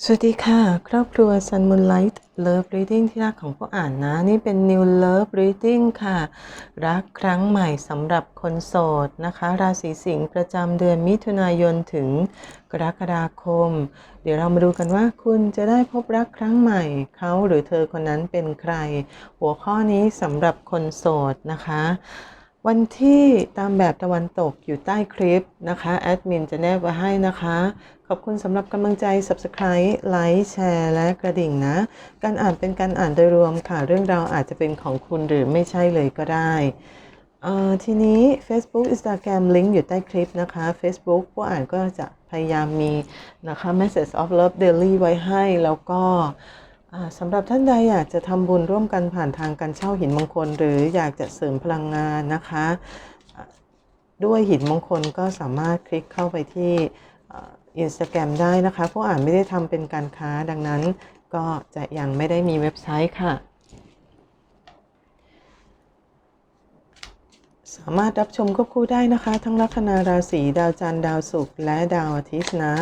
สวัสดีค่ะ ครอบครัว Sun Moonlight Love Reading ที่รักของผู้อ่านนะ นี่เป็น New Love Reading ค่ะ รักครั้งใหม่สำหรับคนโสดนะคะ ราศีสิงห์ประจำเดือนมิถุนายนถึงกรกฎาคม เดี๋ยวเรามาดูกันว่าคุณจะได้พบรักครั้งใหม่ เขาหรือเธอคนนั้นเป็นใคร หัวข้อนี้สำหรับคนโสดนะคะ วันที่ตามแบบตะวันตกอยู่ใต้คลิปนะคะแอดมินจะแนบไว้ให้นะคะ ขอบคุณสำหรับกำลังใจ Subscribe ไลค์แชร์และกระดิ่งนะ การอ่านเป็นการอ่านโดยรวมค่ะ เรื่องราวอาจจะเป็นของคุณหรือไม่ใช่เลยก็ได้ทีนี้ Facebook Instagram ลิงก์อยู่ใต้คลิปนะคะ Facebook ผู้อ่านก็จะพยายามมีนะคะ Message of Love Daily ไว้ให้แล้วก็ สำหรับท่านใดอยากจะทำบุญร่วมกันผ่านทางการเช่าหินมงคล หรืออยากจะเสริมพลังงานนะคะ ด้วยหินมงคลก็สามารถคลิกเข้าไปที่อินสตาแกรมได้นะคะผู้อ่านไม่ได้ทำเป็นการค้าดังนั้นก็จะยังไม่ได้มีเว็บไซต์ค่ะ สามารถรับชมควบคู่ได้นะคะ ทั้งลัคนาราศีดาวจันทร์ดาวศุกร์และดาวอาทิตย์นะ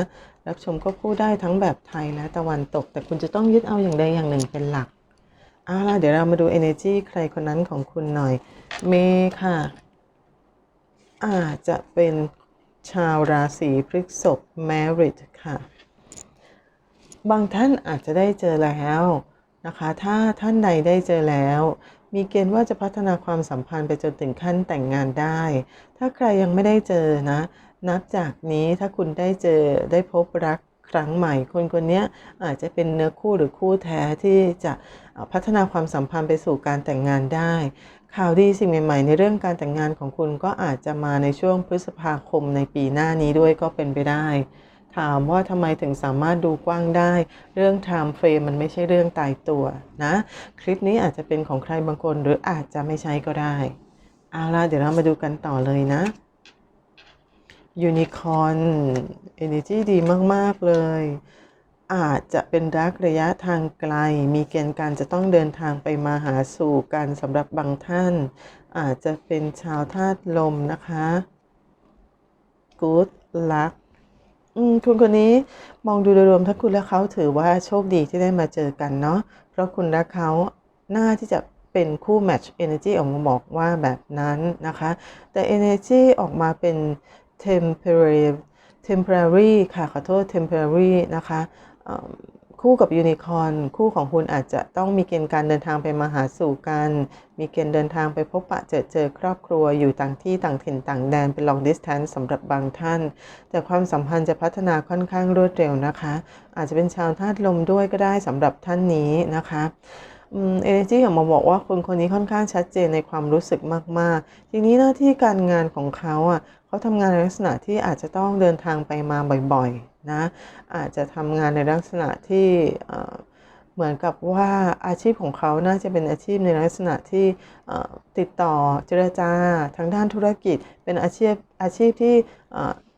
รับชมควบคู่ได้ทั้งแบบไทยและตะวันตก แต่คุณจะต้องยึดเอาอย่างใดอย่างหนึ่งเป็นหลักเอาล่ะเดี๋ยวเรามาดู energy ใครคนนั้นของคุณหน่อย เมย์ค่ะ อาจจะเป็นชาวราศีพฤษภ merit ค่ะ บางท่านอาจจะได้เจอแล้วนะคะ ถ้าท่านใดได้เจอแล้ว มีเกณฑ์ว่าจะพัฒนาความสัมพันธ์ไปจนถึงขั้นแต่งงานได้ ถ้าใครยังไม่ได้เจอนะ นับจากนี้ถ้าคุณได้เจอได้พบรักครั้งใหม่ คนคนนี้อาจจะเป็นเนื้อคู่หรือคู่แท้ที่จะพัฒนาความสัมพันธ์ไปสู่การแต่งงานได้ ข่าวดีสิ่งใหม่ ๆ ในเรื่องการแต่งงานของคุณก็อาจจะมาในช่วงพฤษภาคมในปีหน้านี้ด้วยก็เป็นไปได้ ถามว่าทำไมถึงสามารถดูกว้างได้ เรื่อง time frame มันไม่ใช่เรื่องตายตัวนะ คลิปนี้อาจจะเป็นของใครบางคนหรืออาจจะไม่ใช่ก็ได้เอาล่ะเดี๋ยวเรามาดูกันต่อเลยนะ ยูนิคอ r n Energy ดีมาก ๆ เลย อาจจะเป็นรักระยะทางไกล มีเกณฑ์การจะต้องเดินทางไปมาหาสู่กันสำหรับบางท่าน อาจจะเป็นชาวธาตุลมนะคะ Good luck คุณคนนี้มองดูโดยรวมถ้าคุณและเขาถือว่าโชคดีที่ได้มาเจอกันเนาะเพราะคุณและเขาน่าที่จะเป็นคู่ match energy ออกมาบอกว่าแบบนั้นนะคะ แต่ energy ออกมาเป็น temporary temporary ค่ะ ขอโทษ temporary นะคะคู่กับยูนิคอ r n คู่ของคุณอาจจะต้องมีเกณฑ์การเดินทางไปมาหาสู่กัน มีเกณฑ์เดินทางไปพบปะเจอเจอครอบครัวอยู่ต่างที่ต่างถิ่นต่างแดนเป็น long distance สำหรับบางท่าน แต่ความสัมพันธ์จะพัฒนาค่อนข้างรวดเร็วนะคะ อาจจะเป็นชาวธาตุลมด้วยก็ได้สำหรับท่านนี้นะคะอืมเอเนจีออกมาบอกว่าคนคนนี้ค่อนข้างชัดเจนในความรู้สึกมาก ๆ ทีนี้หน้าที่การงานของเขาอะ เขาทำงานในลักษณะที่อาจจะต้องเดินทางไปมาบ่อยๆนะอาจจะทำงานในลักษณะที่เหมือนกับว่าอาชีพของเขาน่าจะเป็นอาชีพในลักษณะที่ติดต่อเจรจาทางด้านธุรกิจ เป็นอาชีพอาชีพที่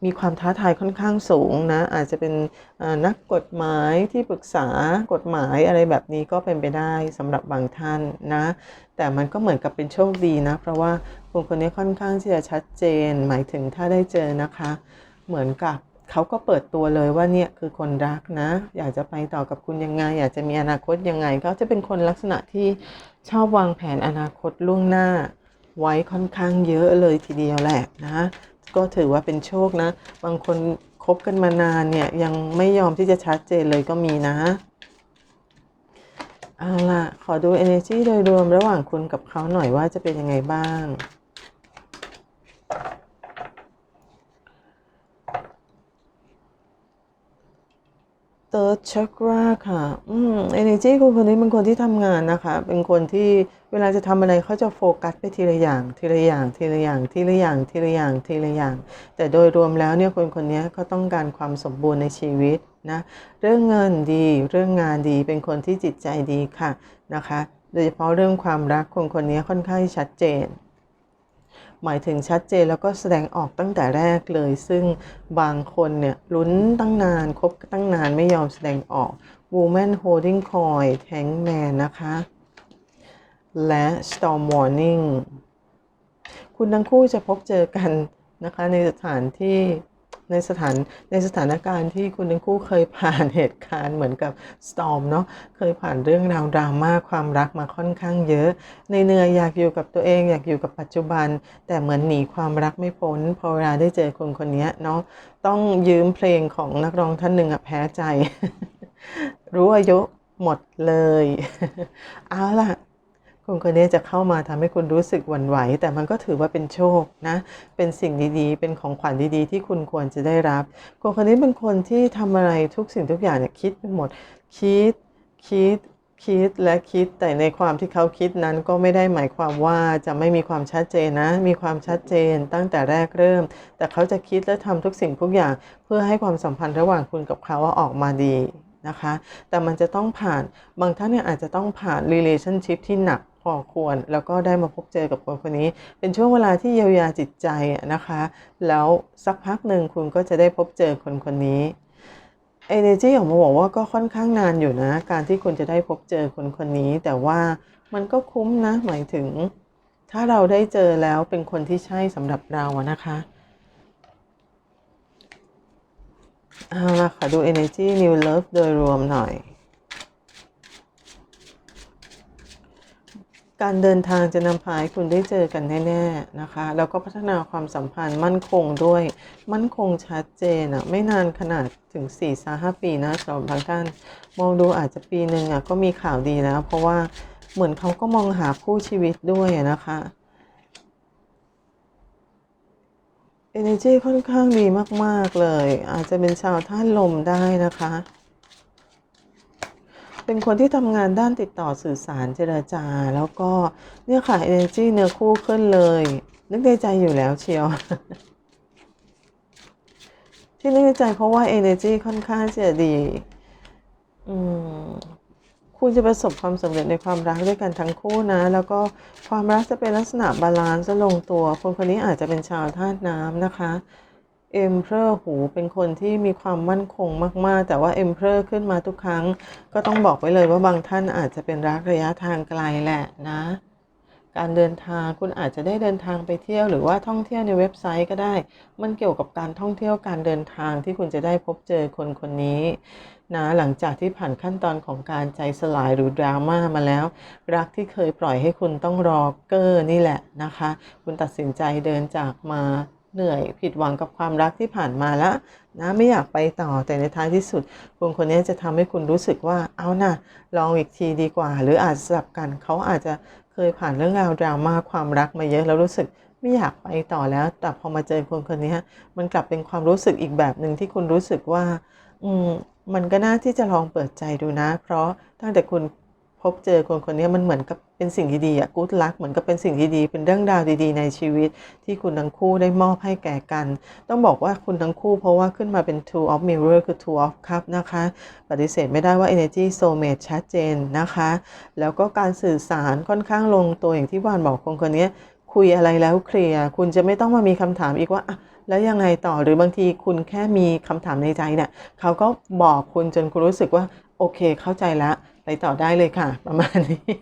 มีความท้าทายค่อนข้างสูงนะ อาจจะเป็นนักกฎหมายที่ปรึกษากฎหมายอะไรแบบนี้ก็เป็นไปได้สำหรับบางท่านนะ แต่มันก็เหมือนกับเป็นโชคดีนะ เพราะว่าคนคนนี้ค่อนข้างที่จะชัดเจน หมายถึงถ้าได้เจอนะคะ เหมือนกับเขาก็เปิดตัวเลยว่าเนี่ยคือคนรักนะ อยากจะไปต่อกับคุณยังไง อยากจะมีอนาคตยังไงเขาจะเป็นคนลักษณะที่ชอบวางแผนอนาคตล่วงหน้า ไว้ค่อนข้างเยอะเลยทีเดียวแหละนะ ก็ถือว่าเป็นโชคนะ บางคนคบกันมานานเนี่ย ยังไม่ยอมที่จะชัดเจนเลยก็มีนะเอาล่ะ ขอดู energy โดยรวมระหว่างคุณกับเขาหน่อยว่าจะเป็นยังไงบ้าง Third chakra ค่ะ อืม energy คุณคนนี้เป็นคนที่ทำงานนะคะ เป็นคนที่เวลาจะทำอะไรเขาจะโฟกัสไปทีละอย่าง ทีละอย่าง ทีละอย่าง ทีละอย่าง ทีละอย่าง ทีละอย่าง แต่โดยรวมแล้วเนี่ยคนคนนี้เขาต้องการความสมบูรณ์ในชีวิตนะ เรื่องเงินดี เรื่องงานดี เป็นคนที่จิตใจดีค่ะนะคะ โดยเฉพาะเรื่องความรักคนคนนี้ค่อนข้างชัดเจน หมายถึงชัดเจนแล้วก็แสดงออกตั้งแต่แรกเลย ซึ่งบางคนเนี่ยลุ้นตั้งนานคบตั้งนานไม่ยอมแสดงออก Woman Holding Coin Tank Man นะคะ และ Storm Warning คุณทั้งคู่จะพบเจอกันนะคะในสถานที่ ในสถานในสถานการณ์ที่คุณทั้งคู่เคยผ่านเหตุการณ์เหมือนกับ storm เนาะเคยผ่านเรื่องราวดราม่าความรักมาค่อนข้างเยอะ ในเนื่อยอยากอยู่กับตัวเองอยากอยู่กับปัจจุบัน แต่เหมือนหนีความรักไม่พ้นพอเวลาได้เจอคนคนนี้เนาะต้องยืมเพลงของนักร้องท่านหนึ่งอะแพ้ใจ รู้อายุหมดเลย เอาล่ะ คนคนนี้จะเข้ามาทำให้คุณรู้สึกหวั่นไหว แต่มันก็ถือว่าเป็นโชคนะ เป็นสิ่งดีๆ เป็นของขวัญดีๆ ที่คุณควรจะได้รับคนคนนี้เป็นคนที่ทำอะไรทุกสิ่งทุกอย่างเนี่ยคิดไปหมด คิด คิด คิดและคิด แต่ในความที่เขาคิดนั้นก็ไม่ได้หมายความว่าจะไม่มีความชัดเจนนะ มีความชัดเจนตั้งแต่แรกเริ่ม แต่เขาจะคิดและทำทุกสิ่งทุกอย่างเพื่อให้ความสัมพันธ์ระหว่างคุณกับเขาาออกมาดีนะคะ แต่มันจะต้องผ่าน บางท่านเนี่ยอาจจะต้องผ่าน relationship ที่หนัก พอควร แล้วก็ได้มาพบเจอกับคนคนนี้ เป็นช่วงเวลาที่เยียวยาจิตใจนะคะ แล้วสักพักหนึ่งคุณก็จะได้พบเจอคนคนนี้ energy ออกมาบอกว่าก็ค่อนข้างนานอยู่นะ การที่คุณจะได้พบเจอคนคนนี้ แต่ว่ามันก็คุ้มนะ หมายถึง ถ้าเราได้เจอแล้วเป็นคนที่ใช่สำหรับเราอะนะคะเอาละขอดู energy new love โดยรวมหน่อย การเดินทางจะนำพาให้คุณได้เจอกันแน่ๆนะคะ แล้วก็พัฒนาความสัมพันธ์มั่นคงด้วย มั่นคงชัดเจนอะไม่นานขนาดถึง4ี่สห้าปีนะสำหรับบางท่านมองดูอาจจะปีหนึ่งอะก็มีข่าวดีแล้ว เพราะว่าเหมือนเขาก็มองหาคู่ชีวิตด้วยนะคะ energy ค่อนข้างดีมาก ๆ เลย อาจจะเป็นชาวท่านลมได้นะคะ เป็นคนที่ทำงานด้านติดต่อสื่อสารเจรจา แล้วก็เนี่ยค่ะ energy เนื้อคู่ขึ้นเลย นึกในใจอยู่แล้วเชียว ที่นึกในใจเพราะว่า energy ค่อนข้างจะดี อืมคุณจะประสบความสำเร็จในความรักด้วยกันทั้งคู่นะ แล้วก็ความรักจะเป็นลักษณะบาลานซ์จะลงตัว คนคนนี้อาจจะเป็นชาวธาตุน้ำนะคะ เอ็มเพอร์หูเป็นคนที่มีความมั่นคงมาก ๆ แต่ว่าเอ็มเพอร์ขึ้นมาทุกครั้ง ก็ต้องบอกไว้เลยว่าบางท่านอาจจะเป็นรักระยะทางไกลแหละนะ การเดินทางคุณอาจจะได้เดินทางไปเที่ยว หรือว่าท่องเที่ยวในเว็บไซต์ก็ได้ มันเกี่ยวกับการท่องเที่ยวการเดินทางที่คุณจะได้พบเจอคนคนนี้นะหลังจากที่ผ่านขั้นตอนของการใจสลายหรือดราม่ามาแล้ว รักที่เคยปล่อยให้คุณต้องรอเกอร์นี่แหละนะคะ คุณตัดสินใจเดินจากมา เหนื่อยผิดหวังกับความรักที่ผ่านมาแล้วนะไม่อยากไปต่อแต่ในท้ายที่สุด คนคนนี้จะทำให้คุณรู้สึกว่าเอานะ่ะลองอีกทีดีกว่า หรืออาจสลับกันเขาอาจจะเคยผ่านเรื่องราวดราม่าความรักมาเยอะแล้วรู้สึกไม่อยากไปต่อแล้ว แต่พอมาเจอคนคนนี้มันกลับเป็นความรู้สึกอีกแบบหนึ่งที่คุณรู้สึกว่า อืมมันก็น่าที่จะลองเปิดใจดูนะ เพราะตั้งแต่คุณ พบเจอคนคนนี้มันเหมือนกับเป็นสิ่งที่ดีอะกู๊ดลักเหมือนกับเป็นสิ่งที่ดี เป็นเรื่องราวดีๆ ในชีวิต ที่คุณทั้งคู่ได้มอบให้แก่กัน ต้องบอกว่าคุณทั้งคู่เพราะว่าขึ้นมาเป็น two of mirror คือ two of cup นะคะ ปฏิเสธไม่ได้ว่า energy soulmate ชัดเจนนะคะ แล้วก็การสื่อสารค่อนข้างลงตัวอย่างที่วานบอกคนคนนี้คุยอะไรแล้วเคลียร์คุณจะไม่ต้องมามีคำถามอีกว่าแล้วยังไงต่อหรือบางทีคุณแค่มีคำถามในใจเนี่ยเขาก็บอกคุณจนคุณรู้สึกว่าโอเคเข้าใจแล้ว ไปต่อได้เลยค่ะ ประมาณนี้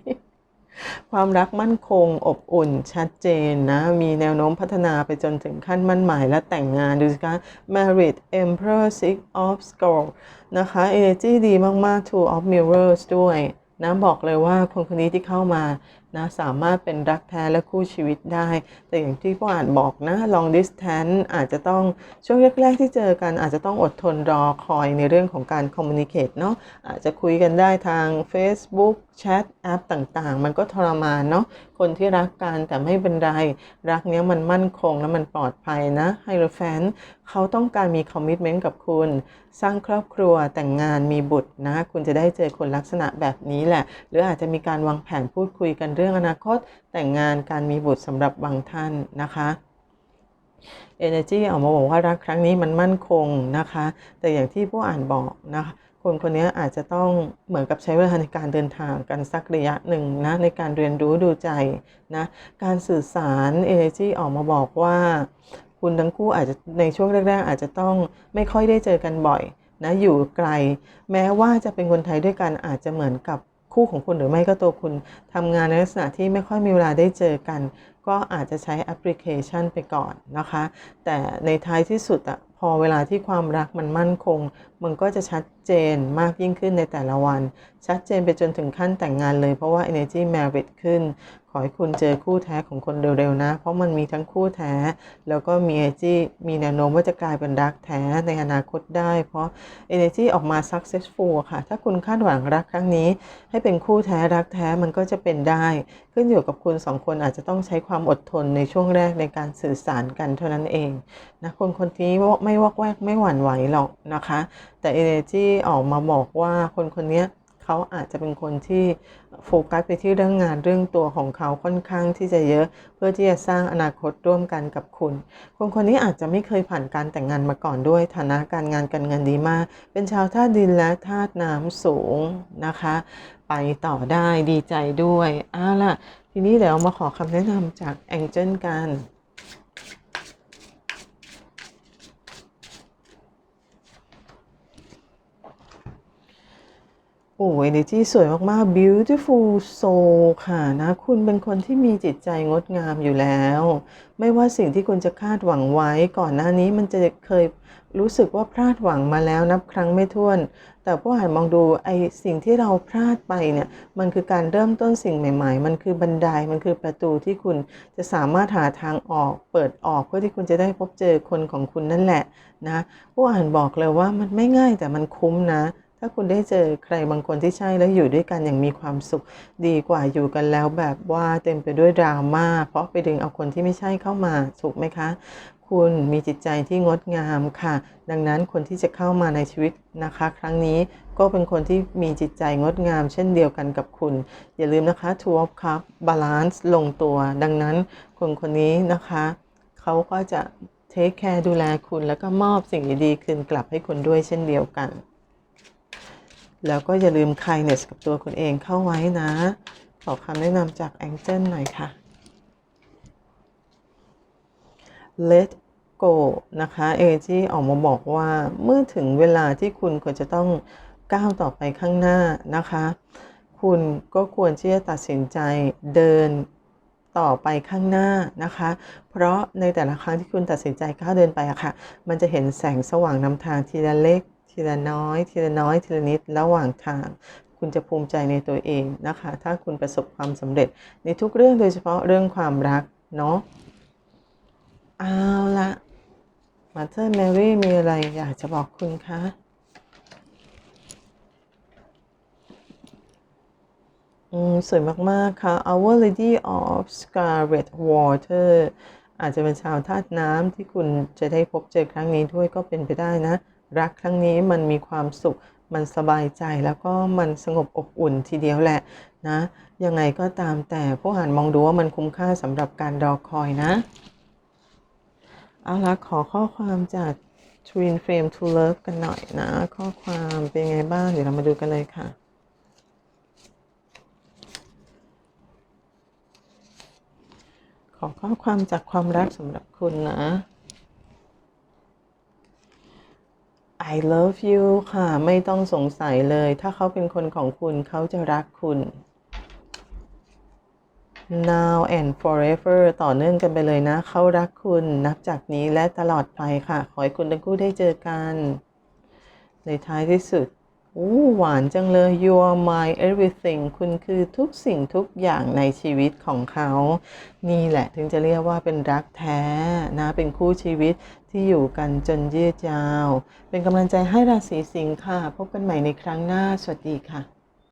ความรักมั่นคงอบอุ่นชัดเจนนะ มีแนวโน้มพัฒนาไปจนถึงขั้นมั่นหมายและแต่งงาน ดูสิคะ Married Emperor Six of Swords นะคะ Energy ดีมาก ๆ Two of Mirrors ด้วยนะบอกเลยว่าคนคนนี้ที่เข้ามา นะสามารถเป็นรักแท้และคู่ชีวิตได้ แต่อย่างที่ผู้อ่านบอกนะ long distance อาจจะต้องช่วงแรกๆที่เจอกันอาจจะต้องอดทนรอคอยในเรื่องของการ communicate เนาะอาจจะคุยกันได้ทาง Facebook แชทแอปต่างๆ มันก็ทรมานเนาะคนที่รักกันแต่ไม่เป็นไร รักเนี้ยมันมั่นคงและมันปลอดภัยนะไฮโรแฟนเขาต้องการมีคอมมิชเมนต์กับคุณ สร้างครอบครัวแต่งงานมีบุตรนะ คุณจะได้เจอคนลักษณะแบบนี้แหละ หรืออาจจะมีการวางแผนพูดคุยกันเรื่องอนาคต แต่งงานการมีบุตรสำหรับบางท่านนะคะ Energy ออกมาบอกว่ารักครั้งนี้มันมั่นคงนะคะ แต่อย่างที่ผู้อ่านบอกนะคะ คนคนนี้อาจจะต้องเหมือนกับใช้เวลาในการเดินทางกันสักระยะหนึ่งนะในการเรียนรู้ดูใจนะการสื่อสาร Energy ออกมาบอกว่า คุณทั้งคู่อาจจะในช่วงแรกๆอาจจะต้องไม่ค่อยได้เจอกันบ่อยนะอยู่ไกล แม้ว่าจะเป็นคนไทยด้วยกันอาจจะเหมือนกับคู่ของคุณหรือไม่ก็ตัวคุณทำงานในลักษณะที่ไม่ค่อยมีเวลาได้เจอกัน ก็อาจจะใช้แอปพลิเคชันไปก่อนนะคะ แต่ในท้ายที่สุดอะพอเวลาที่ความรักมันมั่นคง มันก็จะชัดเจนมากยิ่งขึ้นในแต่ละวัน ชัดเจนไปจนถึงขั้นแต่งงานเลย เพราะว่า energy merit ขึ้น ขอให้คุณเจอคู่แท้ของคนเร็วๆนะ เพราะมันมีทั้งคู่แท้ แล้วก็มี energy มีแนวโน้มว่าจะกลายเป็นรักแท้ในอนาคตได้ เพราะ energy ออกมา successful ค่ะ ถ้าคุณคาดหวังรักครั้งนี้ ให้เป็นคู่แท้รักแท้มันก็จะเป็นได้ ขึ้นอยู่กับคุณสองคนอาจจะต้องใช้ความอดทนในช่วงแรกในการสื่อสารกันเท่านั้นเองนะคนคนนี้ไม่วอกแวกไม่หวั่นไหวหรอกนะคะ แต่ energy ออกมาบอกว่าคนคนนี้เขาอาจจะเป็นคนที่โฟกัสไปที่เรื่องงานเรื่องตัวของเขาค่อนข้างที่จะเยอะ เพื่อที่จะสร้างอนาคตร่วมกันกับคุณ คนคนนี้อาจจะไม่เคยผ่านการแต่งงานมาก่อนด้วย ฐานะการงานการเงินดีมาก เป็นชาวธาตุดินและธาตุน้ำสูงนะคะ ไปต่อได้ดีใจด้วยอ้าล่ะ ทีนี้เดี๋ยวมาขอคำแนะนำจากแองเจิลกัน โอ้ยดีที่สวยมากๆ beautiful soul ค่ะนะ คุณเป็นคนที่มีจิตใจงดงามอยู่แล้ว ไม่ว่าสิ่งที่คุณจะคาดหวังไว้ ก่อนหน้านี้มันจะเคยรู้สึกว่าพลาดหวังมาแล้วนับครั้งไม่ถ้วน แต่พอหันมองดูไอสิ่งที่เราพลาดไปเนี่ย มันคือการเริ่มต้นสิ่งใหม่ๆ มันคือบันได มันคือประตูที่คุณจะสามารถหาทางออก เปิดออกเพื่อที่คุณจะได้พบเจอคนของคุณนั่นแหละนะ ผู้อ่านบอกเลยว่ามันไม่ง่ายแต่มันคุ้มนะ ถ้าคุณได้เจอใครบางคนที่ใช่แล้วอยู่ด้วยกันอย่างมีความสุข ดีกว่าอยู่กันแล้วแบบว่าเต็มไปด้วยดราม่าเพราะไปดึงเอาคนที่ไม่ใช่เข้ามาถูกไหมคะ คุณมีจิตใจที่งดงามค่ะ ดังนั้นคนที่จะเข้ามาในชีวิตนะคะ ครั้งนี้ก็เป็นคนที่มีจิตใจงดงาม เช่นเดียวกันกับคุณ อย่าลืมนะคะ two of cup balance ลงตัว ดังนั้นคนคนนี้นะคะเขาก็จะเทคแคร์ดูแลคุณแล้วก็มอบสิ่งดีๆคืนกลับให้คุณด้วยเช่นเดียวกัน แล้วก็อย่าลืม kindness กับตัวคุณเองเข้าไว้นะ ขอคำแนะนำจากแองเจิลหน่อยค่ะ let go นะคะเอจีออกมาบอกว่าเมื่อถึงเวลาที่คุณควรจะต้องก้าวต่อไปข้างหน้านะคะ คุณก็ควรที่จะตัดสินใจเดินต่อไปข้างหน้านะคะ เพราะในแต่ละครั้งที่คุณตัดสินใจก้าวเดินไปอะค่ะ มันจะเห็นแสงสว่างนำทางทีละเล็ก ทีละน้อย ทีละน้อย ทีละนิดระหว่างทาง คุณจะภูมิใจในตัวเองนะคะ ถ้าคุณประสบความสำเร็จในทุกเรื่องโดยเฉพาะเรื่องความรักเนาะเอาละมาเธอร์แมรี่มีอะไรอยากจะบอกคุณคะอืมสวยมาก ๆ ค่ะ Our Lady of Scarlet Water อาจจะเป็นชาวธาตุน้ำที่คุณจะได้พบเจอครั้งนี้ด้วยก็เป็นไปได้นะ รักครั้งนี้มันมีความสุข มันสบายใจแล้วก็มันสงบอบอุ่นทีเดียวแหละนะ ยังไงก็ตามแต่ผู้อ่านมองดูว่ามันคุ้มค่าสำหรับการรอคอยนะ เอาละขอข้อความจาก Twin Flame to Love กันหน่อยนะ ข้อความเป็นไงบ้าง เดี๋ยวเรามาดูกันเลยค่ะขอข้อความจากความรักสำหรับคุณนะ I love you ค่ะ ไม่ต้องสงสัยเลย ถ้าเขาเป็นคนของคุณเขาจะรักคุณ now and forever ต่อเนื่องกันไปเลยนะ เขารักคุณนับจากนี้และตลอดไปค่ะ ขอให้คุณทั้งคู่ได้เจอกัน ในท้ายที่สุดอู้หวานจังเลย you are my everything คุณคือทุกสิ่งทุกอย่างในชีวิตของเขา นี่แหละถึงจะเรียกว่าเป็นรักแท้นะ เป็นคู่ชีวิต ที่อยู่กันจนยืดยาว เป็นกำลังใจให้ราศีสิงค์ค่ะ พบกันใหม่ในครั้งหน้า สวัสดีค่ะ